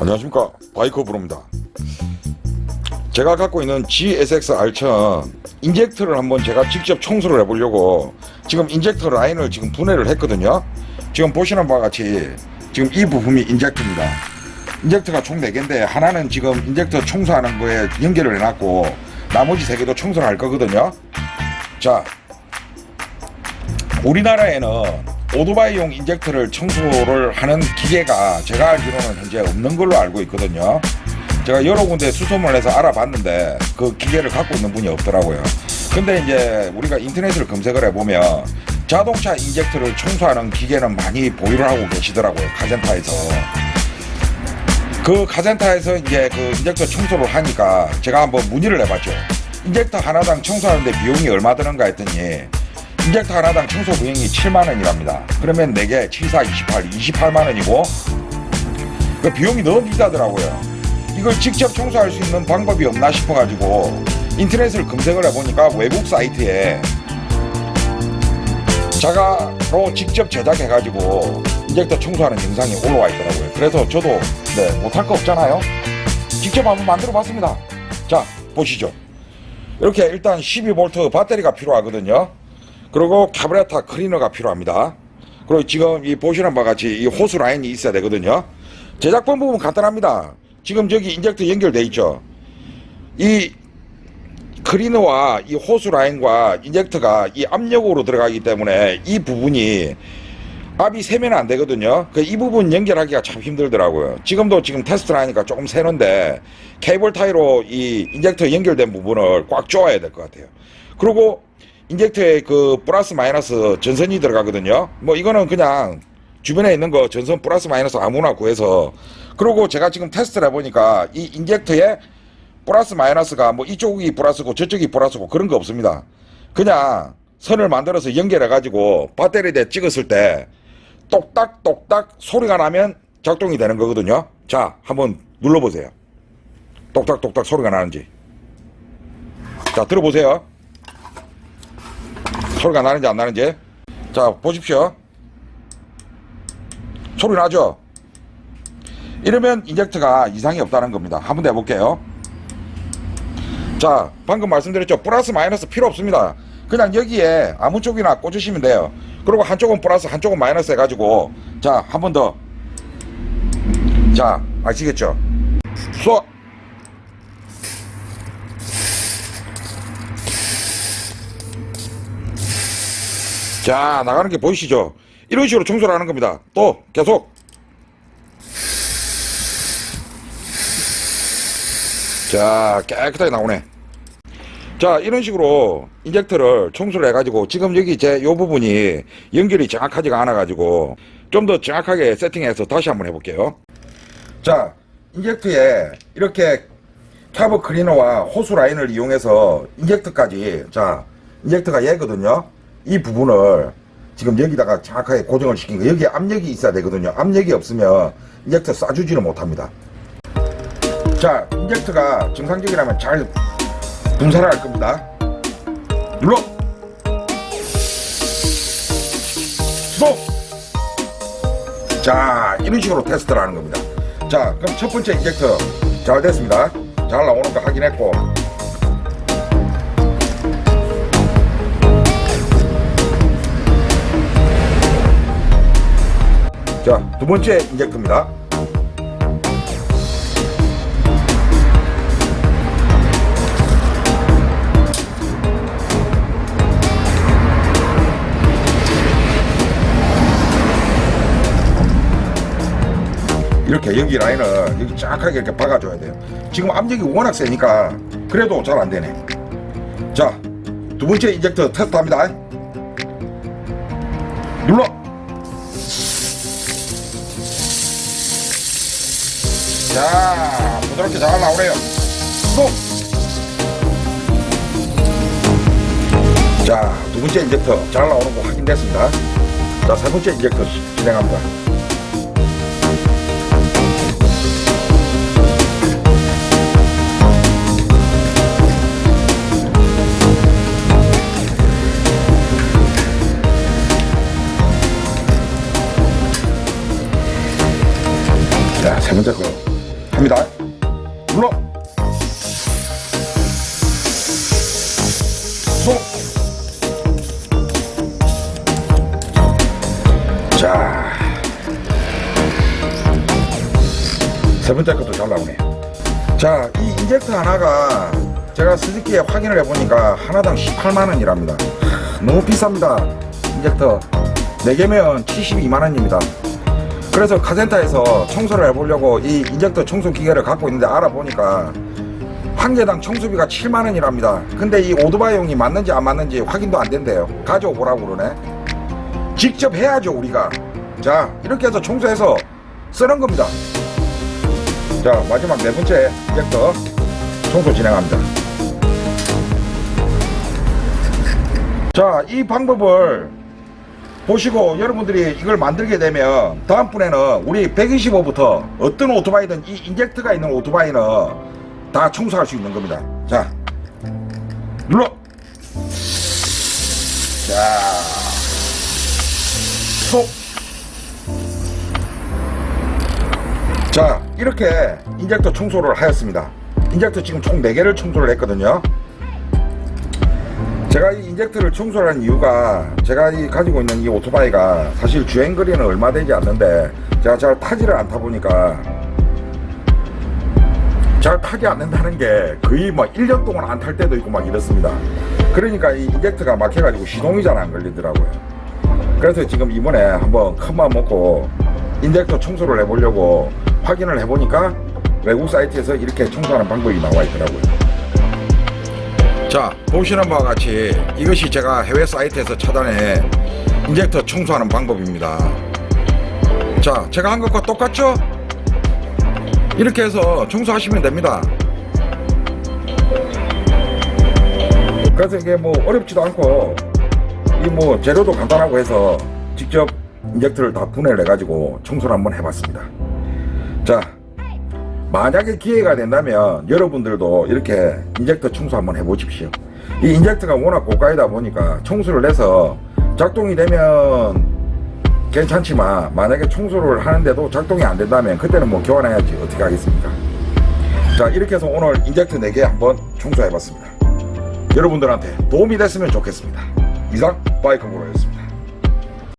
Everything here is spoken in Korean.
안녕하십니까. 바이커 브로입니다. 제가 갖고 있는 GSX R1000 인젝터를 한번 제가 직접 청소를 해보려고 지금 인젝터 라인을 지금 분해를 했거든요. 지금 보시는 바와 같이 지금 이 부품이 인젝터입니다. 인젝터가 총 4개인데 하나는 지금 인젝터 청소하는 거에 연결을 해놨고 나머지 3개도 청소를 할 거거든요. 자 우리나라에는 오토바이용 인젝터를 청소를 하는 기계가 제가 알기로는 현재 없는 걸로 알고 있거든요. 제가 여러 군데 수소문을 해서 알아봤는데 그 기계를 갖고 있는 분이 없더라고요. 근데 이제 우리가 인터넷을 검색을 해보면 자동차 인젝터를 청소하는 기계는 많이 보유를 하고 계시더라고요. 카젠타에서. 그 카젠타에서 이제 그 인젝터 청소를 하니까 제가 한번 문의를 해봤죠. 인젝터 하나당 청소하는데 비용이 얼마 드는가 했더니 인젝터 하나당 청소 비용이 7만 원이랍니다. 그러면 4개 7, 4, 28, 28만 원이고 그 비용이 너무 비싸더라고요. 이걸 직접 청소할 수 있는 방법이 없나 싶어가지고 인터넷을 검색을 해보니까 외국 사이트에 자가로 직접 제작해가지고 인젝터 청소하는 영상이 올라와 있더라고요. 그래서 저도 네, 못할 거 없잖아요. 직접 한번 만들어 봤습니다. 자, 보시죠. 이렇게 일단 12V 배터리가 필요하거든요. 그리고 카브레타 클리너가 필요합니다. 그리고 지금 이 보시는 바와 같이 이 호수 라인이 있어야 되거든요. 제작 방법은 간단합니다. 지금 저기 인젝터 연결돼 있죠. 이 클리너와 이 호수 라인과 인젝터가 이 압력으로 들어가기 때문에 이 부분이 압이 세면 안 되거든요. 그 이 부분 연결하기가 참 힘들더라고요. 지금도 지금 테스트를 하니까 조금 새는데 케이블 타이로 이 인젝터 연결된 부분을 꽉 조아야 될 것 같아요. 그리고 인젝터에 그 플러스 마이너스 전선이 들어가거든요. 뭐 이거는 그냥 주변에 있는 거 전선 플러스 마이너스 아무나 구해서 그리고 제가 지금 테스트를 해보니까 이 인젝터에 플러스 마이너스가 뭐 이쪽이 플러스고 저쪽이 플러스고 그런 거 없습니다. 그냥 선을 만들어서 연결해 가지고 배터리에 찍었을 때 똑딱 똑딱 소리가 나면 작동이 되는 거거든요. 자, 한번 눌러보세요. 똑딱 똑딱 소리가 나는지. 자, 들어보세요. 소리가 나는지 안 나는지. 자, 보십시오. 소리 나죠? 이러면 인젝터가 이상이 없다는 겁니다. 한번 더 해볼게요. 자, 방금 말씀드렸죠. 플러스 마이너스 필요 없습니다. 그냥 여기에 아무 쪽이나 꽂으시면 돼요. 그리고 한쪽은 플러스, 한쪽은 마이너스 해가지고, 자, 한 번 더. 자, 아시겠죠? 쏘! 자, 나가는 게 보이시죠? 이런 식으로 청소를 하는 겁니다. 또, 계속. 자, 깨끗하게 나오네. 자, 이런 식으로 인젝터를 청소를 해가지고 지금 여기 제 요 부분이 연결이 정확하지가 않아가지고 좀 더 정확하게 세팅해서 다시 한번 해볼게요. 자, 인젝터에 이렇게 캐브 클리너와 호수 라인을 이용해서 인젝터까지 자, 인젝터가 얘거든요. 이 부분을 지금 여기다가 정확하게 고정을 시킨 거. 여기에 압력이 있어야 되거든요. 압력이 없으면 인젝터 쏴주지를 못합니다. 자, 인젝터가 정상적이라면 잘 분사를 할 겁니다. 눌러! 스톱! 자, 이런 식으로 테스트를 하는 겁니다. 자, 그럼 첫 번째 인젝터 잘 됐습니다. 잘 나오는 거 확인했고. 두 번째 인젝터입니다. 이렇게 여기 라인을 여기 정확하게 이렇게 박아줘야 돼요. 지금 압력이 워낙 세니까 그래도 잘 안 되네. 자, 두 번째 인젝터 테스트 합니다. 자, 부드럽게 잘 나오네요. 또! 자, 두 번째 인젝터 잘 나오는 거 확인됐습니다. 자, 세 번째 인젝터 시- 진행합니다. 갑니다. 눌러. 소. 자. 세 번째 것도 잘 나오네. 자, 이 인젝터 하나가 제가 스즈키에 확인을 해보니까 하나당 18만원이랍니다. 너무 비쌉니다. 인젝터 4개면 72만원입니다. 그래서 카센터에서 청소를 해보려고 이 인젝터 청소 기계를 갖고 있는데 알아보니까 한 개당 청소비가 7만 원이랍니다. 근데 이 오토바이용이 맞는지 안 맞는지 확인도 안 된대요. 가져오라고 그러네. 직접 해야죠, 우리가. 자, 이렇게 해서 청소해서 쓰는 겁니다. 자 마지막 네 번째 인젝터 청소 진행합니다 자 이 방법을 보시고 여러분들이 이걸 만들게 되면 다음번에는 우리 125부터 어떤 오토바이든 이 인젝터가 있는 오토바이는 다 청소할 수 있는 겁니다. 자 눌러. 자속 자 이렇게 인젝터 청소를 하였습니다. 인젝터 지금 총 4개를 청소를 했거든요 제가 이 인젝터를 청소를 한 이유가 제가 이 가지고 있는 이 오토바이가 사실 주행 거리는 얼마 되지 않는데 제가 잘 타지를 않다 보니까 잘 타지 않는다는 게 거의 뭐 1년 동안 안 탈 때도 있고 막 이렇습니다 그러니까 이 인젝터가 막혀가지고 시동이 잘 안 걸리더라고요 그래서 지금 이번에 한번 큰맘 먹고 인젝터 청소를 해보려고 확인을 해보니까 외국 사이트에서 이렇게 청소하는 방법이 나와 있더라고요. 자, 보시는 바와 같이 이것이 제가 해외 사이트에서 찾아낸 인젝터 청소하는 방법입니다. 자, 제가 한 것과 똑같죠? 이렇게 해서 청소하시면 됩니다. 그래서 이게 뭐 어렵지도 않고 이 뭐 재료도 간단하고 해서 직접 인젝터를 다 분해를 해가지고 청소를 한번 해봤습니다. 자, 만약에 기회가 된다면 여러분들도 이렇게 인젝터 청소 한번 해보십시오. 이 인젝터가 워낙 고가이다 보니까 청소를 해서 작동이 되면 괜찮지만 만약에 청소를 하는데도 작동이 안 된다면 그때는 뭐 교환해야지 어떻게 하겠습니까? 자, 이렇게 해서 오늘 인젝터 4개 한번 청소해봤습니다. 여러분들한테 도움이 됐으면 좋겠습니다. 이상 바이크브로였습니다.